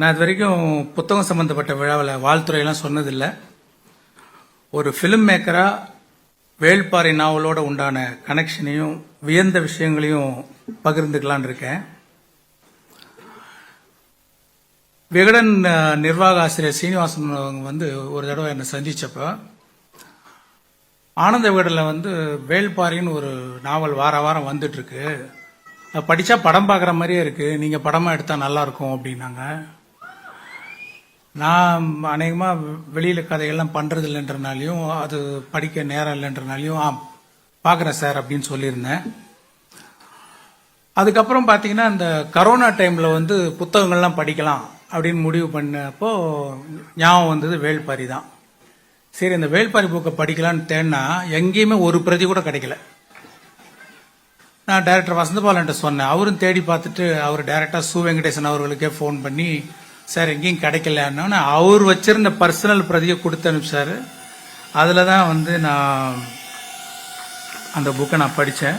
நான் இது வரைக்கும் புத்தகம் சம்பந்தப்பட்ட விழாவில் வாழ்த்துறையெல்லாம் சொன்னதில்லை. ஒரு ஃபிலிம் மேக்கராக வேள்பாறை நாவலோட உண்டான கனெக்ஷனையும் வியந்த விஷயங்களையும் பகிர்ந்துக்கலான்னு இருக்கேன். விகடன் நிர்வாக ஆசிரியர் சீனிவாசன் அவங்க வந்து ஒரு தடவை என்னை சந்தித்தப்போ ஆனந்த விகடனில் வந்து வேள்பாரின்னு ஒரு நாவல் வார வாரம் வந்துட்டுருக்கு. படித்தா படம் பார்க்குற மாதிரியே இருக்குது நீங்கள் படமாக எடுத்தால் நல்லாயிருக்கும் அப்படின்னாங்க. நான் அநேகமாக வெளியில் கதைகள்லாம் பண்ணுறது இல்லைன்றனாலையும் அது படிக்க நேரம் இல்லைன்றனாலையும் ஆ பார்க்குறேன் சார் அப்படின்னு சொல்லியிருந்தேன். அதுக்கப்புறம் பார்த்தீங்கன்னா இந்த கரோனா டைமில் வந்து புத்தகங்கள்லாம் படிக்கலாம் அப்படின்னு முடிவு பண்ணப்போ ஞாபகம் வந்தது வேள்பாரி தான். சரி இந்த வேள்பாரி புக்கை படிக்கலான்னு தேடினா எங்கேயுமே ஒரு பிரதி கூட கிடைக்கல. நான் டைரக்டர் வசந்தபாலன்ட்ட சொன்னேன். அவரும் தேடி பார்த்துட்டு அவர் டைரக்டாக சு வெங்கடேசன் அவர்களுக்கே ஃபோன் பண்ணி சார் எங்கேயும் கிடைக்கலன்னு அவர் வச்சிருந்த பர்சனல் பிரதியை கொடுத்து சார் அதில் தான் வந்து நான் அந்த புக்கை நான் படித்தேன்